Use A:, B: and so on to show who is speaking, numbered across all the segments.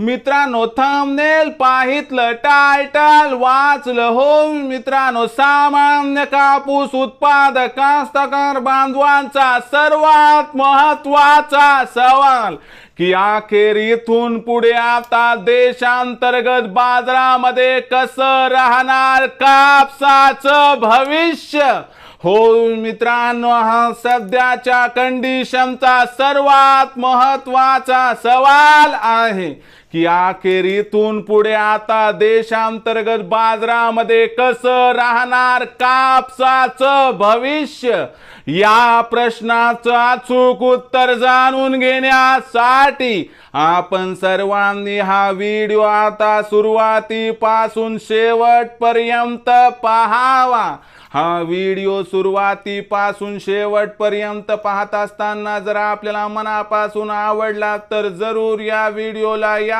A: मित्रांनो thumbnail पाहितलं title वाचलं हो. मित्रांनो सामान्य कापूस उत्पादक कास्तकार बांधवांचा सर्वात महत्त्वाचा सवाल की अखेर इथून पुढे आता देशांतर्गत बाजारामध्ये कसं राहणार कापसाचं भविष्य? हो मित्रांनो हा सध्याच्या कंडिशनचा सर्वात महत्त्वाचा सवाल आहे. की अखेर इथून पुढे आता देशांतर्गत बाजारामध्ये कसं राहणार कापसाचं भविष्य? या प्रश्नाचं अचूक उत्तर जाणून घेण्यासाठी आपण सर्वांनी हा व्हिडिओ आता सुरुवातीपासून शेवटपर्यंत पहावा. हा व्हिडिओ सुरुवातीपासून शेवटपर्यंत पाहत असताना जर आपल्याला मनापासून आवडला तर जरूर या व्हिडिओला या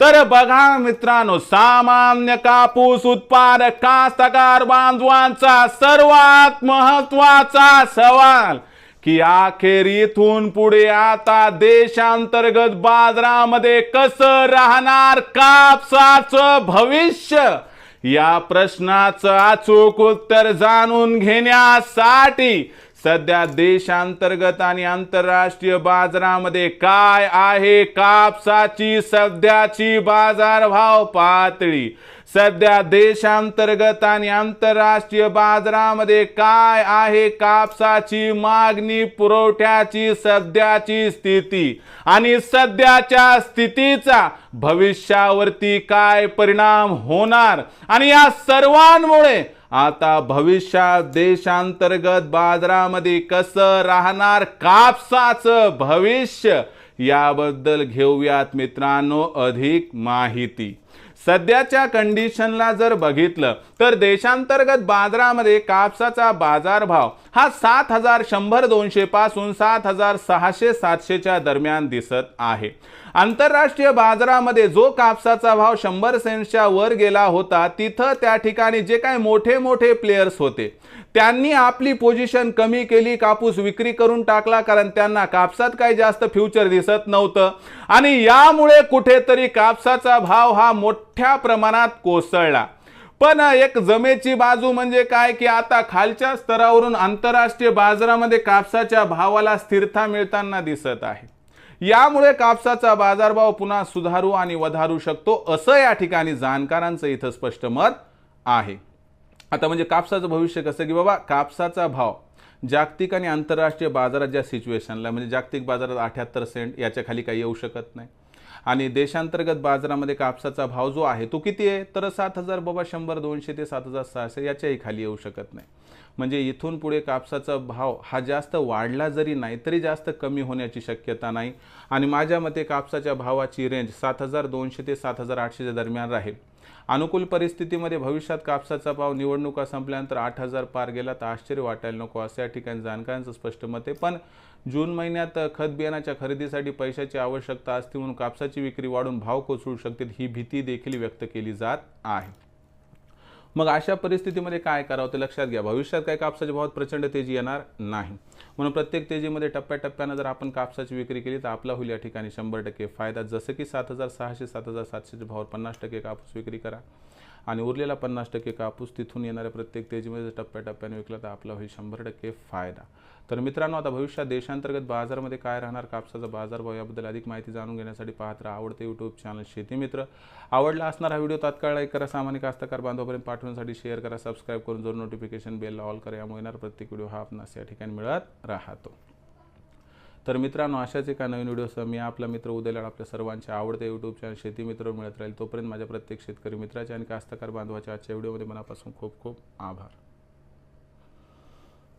A: तर बघा मित्रांनो सामान्य कापूस उत्पादक कास्तकार बांधवांचा सर्वात महत्त्वाचा सवाल की अखेर इथून पुढे आता देशांतर्गत बाजारामध्ये कसं राहणार कापसाचं भविष्य? या प्रश्नाचं अचूक उत्तर जाणून घेण्यासाठी सध्या देशांतर्गत आणि आंतरराष्ट्रीय बाजारामध्ये काय आहे? कापसाची सध्याची बाजारभाव पातळी. सध्या देशांतर्गत आणि आंतरराष्ट्रीय बाजारामध्ये काय आहे? कापसाची मागणी पुरवठ्याची सध्याची स्थिती आणि सध्याच्या स्थितीचा भविष्यावरती काय परिणाम होणार? आणि या सर्वांमुळे आता भविष्यात देशांतर्गत बाजारामध्ये कसं राहणार कापसाचं भविष्य याबद्दल घेऊयात मित्रांनो अधिक माहिती. सध्याच्या कंडिशनला जर बघितलं तर देशांतर्गत बाजारामध्ये कापसाचा बाजारभाव हा सात हजार शंभर दोनशे पासून सात हजार सहाशे सातशेच्या दरम्यान दिसत आहे. आंतरराष्ट्रीय बाजारामध्ये जो कापसाचा भाव शंभर सेंट्सच्या वर गेला होता तिथं त्या ठिकाणी जे काही मोठे मोठे प्लेयर्स होते त्यांनी आपली पोझिशन कमी केली कापूस विक्री करून टाकला कारण त्यांना कापसात काही जास्त फ्युचर दिसत नव्हतं. आणि यामुळे कुठेतरी कापसाचा भाव हा मोठ्या प्रमाणात कोसळला. पण एक जमेची बाजू म्हणजे काय की आता खालच्या स्तरावरून आंतरराष्ट्रीय बाजारामध्ये कापसाच्या भावाला स्थिरता मिळताना दिसत आहे. यामुळे कापसाचा बाजारभाव पुन्हा सुधारू आणि वधारू शकतो असं या ठिकाणी जाणकारांचं इथं स्पष्ट मत आहे. आता म्हणजे कापसाचं भविष्य कसं की बाबा कापसाचा भाव जागतिक आणि आंतरराष्ट्रीय बाजारात ज्या सिच्युएशनला म्हणजे जागतिक बाजारात अठ्याहत्तर सेंट याच्या खाली काही येऊ शकत नाही. आणि देशांतर्गत बाजारामध्ये कापसाचा भाव जो आहे तो किती आहे? तर सात हजार बाबा शंभर दोनशे ते सात हजार सहाशे याच्याही खाली येऊ शकत नाही. म्हणजे इथून पुढे कापसाचा भाव हा जास्त वाढला जरी नाही तरी जास्त कमी होण्याची शक्यता नाही. आणि माझ्या मते कापसाच्या भावाची रेंज सात हजार दोनशे ते सात हजार आठशेच्या दरम्यान राहील. अनुकूल परिस्थितीमध्ये भविष्यात कापसाचा भाव निवडणुका संपल्यानंतर आठ हजार पार गेला तर आश्चर्य वाटायला नको असं या ठिकाणी जाणकारांचं स्पष्ट मत आहे. पण जून महिन्यात खत बियाणाच्या खरेदीसाठी पैशाची आवश्यकता असते म्हणून कापसाची विक्री वाढून भाव कोसळू शकतील ही भीती देखील व्यक्त केली जात आहे. मग अशा परिस्थितीमध्ये काय करावं ते लक्षात घ्या. भविष्यात काय कापसाच्या भावात प्रचंड तेजी येणार नाही. म्हणून प्रत्येक तेजीमध्ये टप्प्याटप्प्यानं जर आपण कापसाची विक्री केली तर आपला होईल या ठिकाणी शंभर टक्के फायदा. जसं की सात हजार सहाशे सात हजार सातशेच्या भावावर पन्नास टक्के कापूस विक्री करा. आणि उरलेला पन्नास टक्के कापूस तिथून येणाऱ्या प्रत्येक तेजीमध्ये जर टप्प्याटप्प्याने विकला तर आपला होईल शंभर टक्के फायदा. तर मित्रांनो आता भविष्यात देशांतर्गत बाजारामध्ये काय राहणार कापसाचा बाजारभाव याबद्दल अधिक माहिती जाणून घेण्यासाठी पाहत राहा आवडते यूट्यूब चॅनल शेती मित्र. आवडला असणारा व्हिडिओ तात्काळ लाईक करा सामान्य कास्तकार बांधवापर्यंत पाठवण्यासाठी शेअर करा सबस्क्राईब करून जोर नोटिफिकेशन बेल ऑल करा यामुळे येणार प्रत्येक व्हिडिओ हा आपणास या ठिकाणी मिळत राहतो. तर मित्रांनो अशाच एका नवीन व्हिडिओसह मी आपला मित्र उद्याला आपल्या सर्वांचे आवडते यूट्यूब चॅनल शेती मित्र मिळत राहील. तोपर्यंत माझ्या प्रत्येक शेतकरी मित्राच्या आणि कास्तकार बांधवाच्या आजच्या व्हिडिओमध्ये मनापासून खूप खूप आभार.